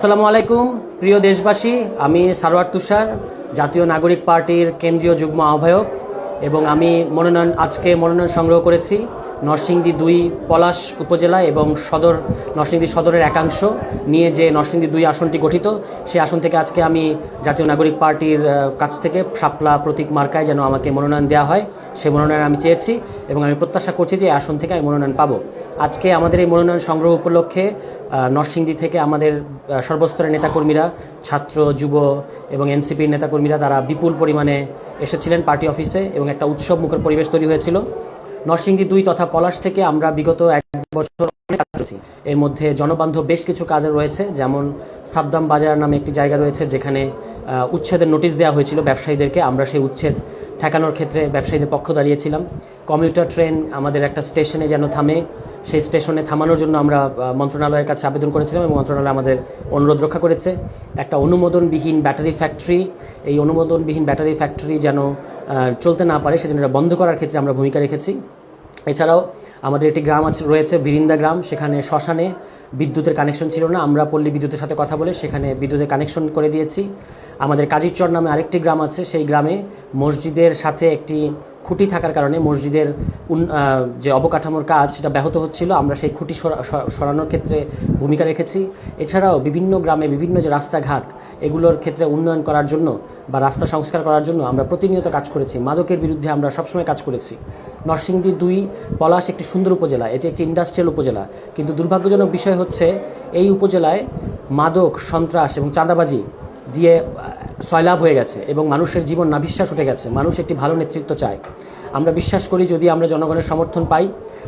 আসসালামু আলাইকুম প্রিয় দেশবাসী। আমি সারোয়ার তুষার জাতীয় নাগরিক পার্টির কেন্দ্রীয় যুগ্ম আহ্বায়ক। এবং আমি মনোনয়ন, আজকে মনোনয়ন সংগ্রহ করেছি নরসিংদী দুই পলাশ উপজেলা এবং সদর, নরসিংদী সদরের একাংশ নিয়ে যে নরসিংদী দুই আসনটি গঠিত, সেই আসন থেকে আজকে আমি জাতীয় নাগরিক পার্টির কাছ থেকে শাপলা প্রতীক মার্কায় যেন আমাকে মনোনয়ন দেওয়া হয় সেই মনোনয়ন আমি চেয়েছি এবং আমি প্রত্যাশা করছি যে আসন থেকে আমি মনোনয়ন পাবো। আজকে আমাদের এই মনোনয়ন সংগ্রহ উপলক্ষে নরসিংদী থেকে আমাদের সর্বস্তরের নেতাকর্মীরা ছাত্র, যুব এবং এনসিপির নেতাকর্মীরা তারা বিপুল পরিমাণে এসেছিলেন পার্টি অফিসে এবং একটা উৎসব মুখের পরিবেশ তৈরি হয়েছিল। নরসিংদী দুই তথা পলাশ থেকে আমরা বিগত এক বছর এর মধ্যে জনবান্ধব বেশ কিছু কাজ রয়েছে, যেমন সাদ্দাম বাজার নামে একটি জায়গা রয়েছে যেখানে উচ্ছেদের নোটিশ দেওয়া হয়েছিল ব্যবসায়ীদেরকে। আমরা সেই উচ্ছেদ ঠেকানোর ক্ষেত্রে ব্যবসায়ীদের পক্ষ দাঁড়িয়েছিলাম। কমিউটার ট্রেন আমাদের একটা স্টেশনে যেন থামে, সেই স্টেশনে থামানোর জন্য আমরা মন্ত্রণালয়ের কাছে আবেদন করেছিলাম এবং মন্ত্রণালয় আমাদের অনুরোধ রক্ষা করেছে। একটা অনুমোদনবিহীন ব্যাটারি ফ্যাক্টরি, এই অনুমোদনবিহীন ব্যাটারি ফ্যাক্টরি যেন চলতে না পারে, সেজন্য বন্ধ করার ক্ষেত্রে আমরা ভূমিকা রেখেছি। এছাড়াও আমাদের একটি গ্রাম আছে, রয়েছে বিরিন্দা গ্রাম, সেখানে শ্মশানে বিদ্যুতের কানেকশন ছিল না। আমরা পল্লী বিদ্যুতের সাথে কথা বলে সেখানে বিদ্যুতের কানেকশন করে দিয়েছি। আমাদের কাজীরচর নামে আরেকটি গ্রাম আছে, সেই গ্রামে মসজিদের সাথে একটি খুঁটি থাকার কারণে মসজিদের যে অবকাঠামোর কাজ সেটা ব্যাহত হচ্ছিল। আমরা সেই খুঁটি সরা- সরা- সরানোর ক্ষেত্রে ভূমিকা রেখেছি। এছাড়াও বিভিন্ন গ্রামে বিভিন্ন যে রাস্তাঘাট, এগুলোর ক্ষেত্রে উন্নয়ন করার জন্য বা রাস্তা সংস্কার করার জন্য আমরা প্রতিনিয়ত কাজ করেছি। মাদকের বিরুদ্ধে আমরা সবসময় কাজ করেছি। নরসিংদী দুই পলাশ একটি সুন্দর উপজেলা, এটি একটি ইন্ডাস্ট্রিয়াল উপজেলা। কিন্তু দুর্ভাগ্যজনক বিষয় হচ্ছে, এই উপজেলায় মাদক, সন্ত্রাস এবং চাঁদাবাজি দিয়ে সয়লাভ হয়ে গেছে এবং মানুষের জীবন নাভিশ্বাস উঠে গেছে। মানুষ একটি ভালো নেতৃত্ব চায়। আমরা বিশ্বাস করি যদি আমরা জনগণের সমর্থন পাই,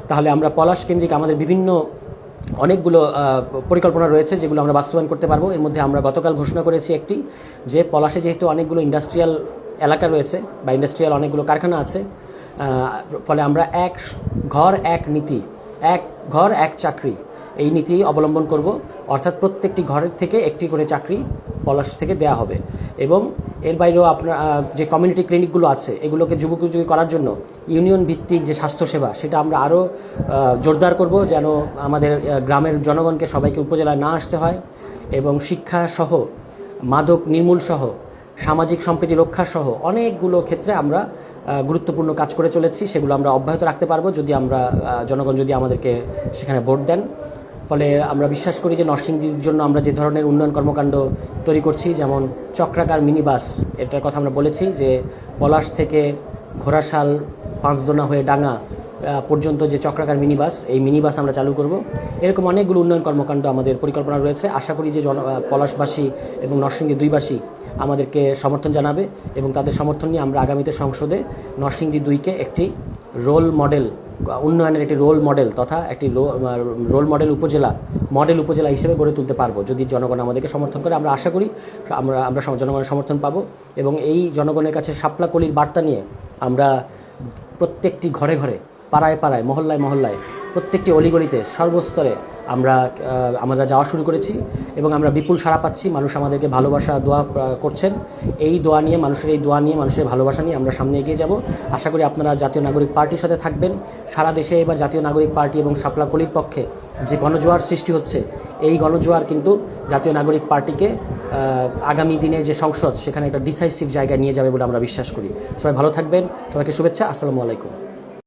তাহলে আমরা পলাশ কেন্দ্রিক আমাদের বিভিন্ন অনেকগুলো পরিকল্পনা রয়েছে যেগুলো আমরা বাস্তবায়ন করতে পারব। এর মধ্যে আমরা গতকাল ঘোষণা করেছি একটি যে পলাশে যেহেতু অনেকগুলো ইন্ডাস্ট্রিয়াল এলাকা রয়েছে বা ইন্ডাস্ট্রিয়াল অনেকগুলো কারখানা আছে ফলে আমরা এক ঘর, এক নীতি, এক ঘর, এক চাকরি এই নীতি অবলম্বন করব। অর্থাৎ প্রত্যেকটি ঘরের থেকে একটি করে চাকরি পলাশ থেকে দেয়া হবে। এবং এর বাইরেও আপনার যে কমিউনিটি ক্লিনিকগুলো আছে, এগুলোকে যুগোপযোগী করার জন্য ইউনিয়ন ভিত্তিক যে স্বাস্থ্যসেবা সেটা আমরা আরও জোরদার করব যেন আমাদের গ্রামের জনগণকে সবাইকে উপজেলায় না আসতে হয় এবং শিক্ষা সহ, মাদক নির্মূল সহ, সামাজিক সম্প্রীতি রক্ষা সহ অনেকগুলো ক্ষেত্রে আমরা গুরুত্বপূর্ণ কাজ করে চলেছি। সেগুলো আমরা অব্যাহত রাখতে পারব যদি আমরা জনগণ যদি আমাদেরকে সেখানে ভোট দেন। ফলে আমরা বিশ্বাস করি যে নরসিংদীর জন্য আমরা যে ধরনের উন্নয়ন কর্মকাণ্ড তৈরি করছি, যেমন চক্রাকার মিনিবাস, এটার কথা আমরা বলেছি যে পলাশ থেকে ঘোড়াশাল পাঁচদোনা হয়ে ডাঙা পর্যন্ত যে চক্রাকার মিনিবাস, এই মিনিবাস আমরা চালু করব। এরকম অনেকগুলো উন্নয়ন কর্মকাণ্ড আমাদের পরিকল্পনা রয়েছে। আশা করি যে জন পলাশবাসী এবং নরসিংদী দুইবাসী আমাদেরকে সমর্থন জানাবে এবং তাদের সমর্থন নিয়ে আমরা আগামীতে সংসদে নরসিংদী দুইকে একটি রোল মডেল, উন্নয়নের একটি রোল মডেল তথা একটি রোল মডেল উপজেলা মডেল উপজেলা হিসেবে গড়ে তুলতে পারব। যদি জনগণ আমাদেরকে সমর্থন করে, আমরা আশা করি আমরা আমরা জনগণের সমর্থন পাবো এবং এই জনগণের কাছে শাপলা কলির বার্তা নিয়ে আমরা প্রত্যেকটি ঘরে ঘরে, পাড়ায় পাড়ায়, মহল্লায় মহল্লায় প্রত্যেকটি অলিগলিতে সর্বস্তরে আমরা আমরা যাওয়া শুরু করেছি এবং আমরা বিপুল সাড়া পাচ্ছি। মানুষ আমাদেরকে ভালোবাসা, দোয়া করছেন। এই দোয়া নিয়ে, মানুষের এই দোয়া নিয়ে, মানুষের ভালোবাসা নিয়ে আমরা সামনে এগিয়ে যাব। আশা করি আপনারা জাতীয় নাগরিক পার্টির সাথে থাকবেন। সারা দেশে এবার জাতীয় নাগরিক পার্টি এবং শাপলা কলির পক্ষে যে গণজোয়ার সৃষ্টি হচ্ছে, এই গণজোয়ার কিন্তু জাতীয় নাগরিক পার্টিকে আগামী দিনের যে সংসদ, সেখানে একটা ডিসাইসিভ জায়গায় নিয়ে যাবে বলে আমরা বিশ্বাস করি। সবাই ভালো থাকবেন। সবাইকে শুভেচ্ছা। আসসালামু আলাইকুম।